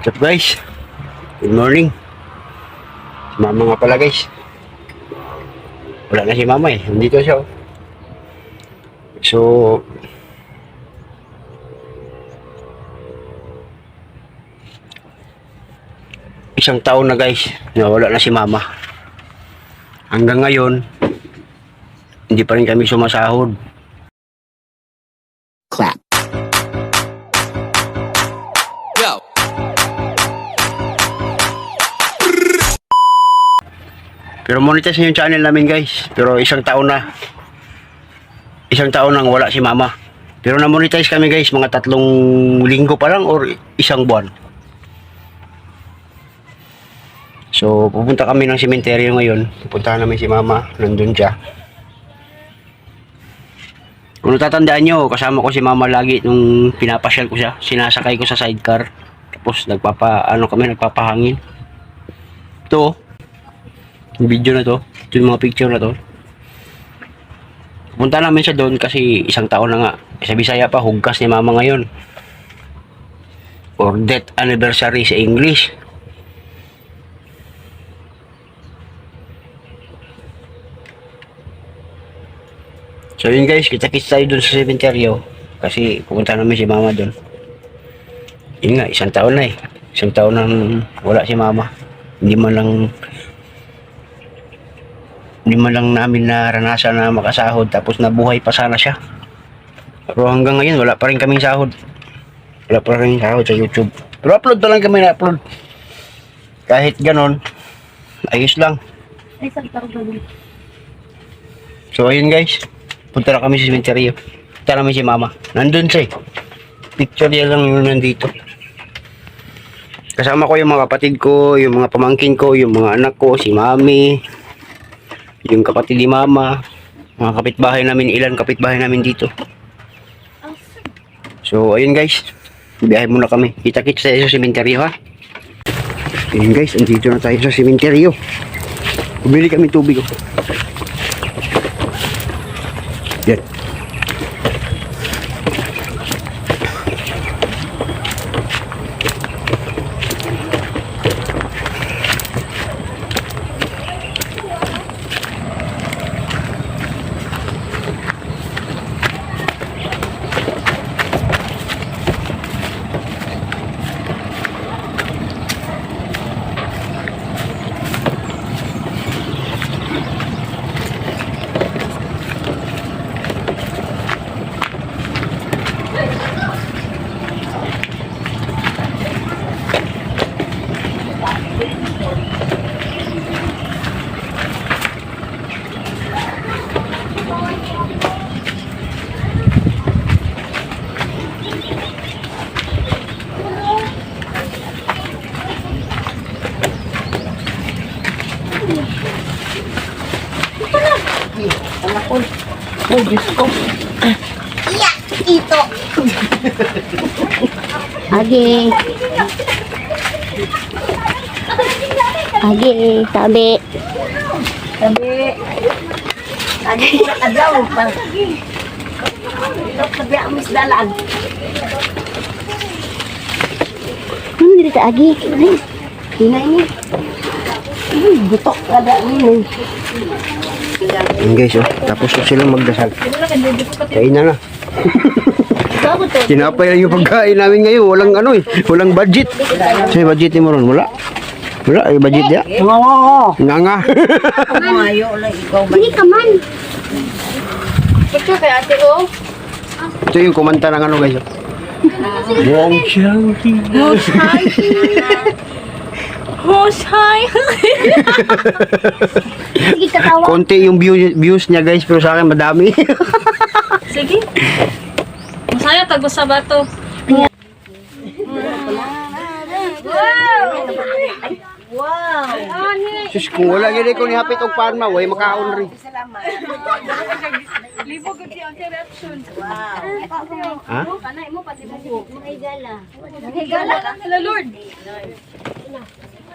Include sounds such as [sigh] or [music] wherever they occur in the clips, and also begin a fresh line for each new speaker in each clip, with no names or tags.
What's up guys? Good morning. Si mama nga pala guys. Wala na si mama eh. Nandito siya. oh. So, isang taon na guys wala na si mama. Hanggang ngayon, hindi pa rin kami sumasahod. Pero monetize na yung channel namin guys. Pero isang taon na. Isang taon nang wala si mama. Pero na-monetize kami guys, mga tatlong linggo pa lang or isang buwan. So, pupunta kami ng sementeryo ngayon. Pupuntahan namin si mama. Nandun siya. Kung natatandaan nyo, kasama ko si mama lagi nung pinapasyal ko siya. Sinasakay ko sa sidecar. Tapos nagpapa, ano kami, nagpapahangin. Ito, oh. Video na to, ito yung mga picture na to. Punta namin siya doon kasi isang taon na nga. Sa Bisaya pa, hugkas ni mama ngayon. Or death anniversary sa English. So yun guys, kita-kits tayo doon sa cementerio. Kasi pupunta namin si mama doon. Yun nga, isang taon na eh. Isang taon nang wala si mama. Hindi man lang hindi man lang namin naranasan na makasahod tapos nabuhay pa sana siya. Pero hanggang ngayon wala pa rin kaming sahod. Wala pa rin sahod sa YouTube. Pero upload na lang kami na upload. Kahit ganon, ayos lang. So ayun guys, punta na kami sa cementerio. Punta namin si mama. Nandun siya eh. Picture niya lang yun nandito. Kasama ko yung mga kapatid ko, yung mga pamangkin ko, yung mga anak ko, si mami, yung kapatid ni mama, mga kapitbahay namin, ilan kapitbahay namin dito. So, ayun guys. Biyahe muna kami. Kita-kits tayo sa sementeryo ha. Ayun guys, andito na tayo sa sementeryo. Bumili kami tubig. Oh.
Iya, ito. Agi. Agi, sabi.
Sabi, ko pa. Ito sabi ang misdalan.
Ano dito Agi? Ay,
Hinay ni. Hmm, butok kada ni.
Ayun guys, oh. Tapos na silang magdasal. Kain na na. Tinapay [laughs] lang yung pagkain namin ngayon. Walang ano eh. Walang budget. Sa'yo budget mo ron? Wala. Wala. Ay budget ya.
Oo.
Nga nga.
Hindi ka man.
Ito kay ate oh.
Ito yung kumanta ng ano guys. oh. Wong siyang
Hosay.
Sige, katawa.
Konti yung view, views niya guys. Pero sa akin madami. [laughs]
Sige. Masaya tagos sa bato.
Sus, kung wala gini ko nihapit og parma, way makaon rin.
Libo gud ang reaction.
Ha?
Higala ka sila Lord.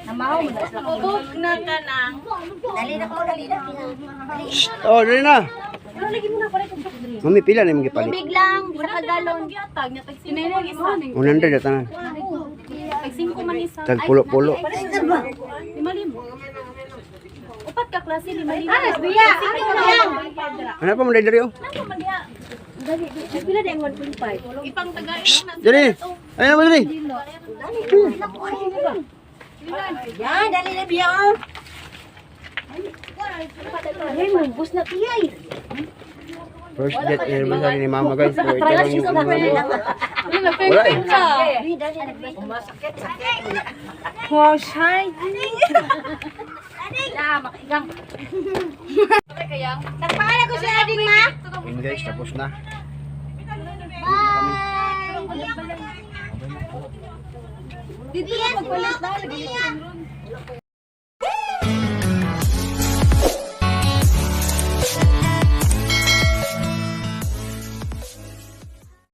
Namaw mo na.
Tubog na ka nang.
Dali na ko, dali na.
Oh, dali na. Mami, pila na yung gipalit.
Tubig lang, sa kagalon.
Sinay isa.
100 na tanan.
May singko man isa.
Tag pulo-pulo.
Lima limo. Upat ka klase, lima limo.
Aras, biya. Ano lang?
Ano pa mo dali oh?
Pila din 1.5.
Ipang tagay na.
Dali. Ayun mo dali.
Yan, dali na biya oh. Ay, mo bus na tiyay.
First date anniversary ni mama guys. So, ito lang yung ano.
Ay, nag-pink ka.
Wow, shy. Nagpangalan ko si Ading ma.
Yun guys, tapos na.
Dito na magpalit na, nagilip ron.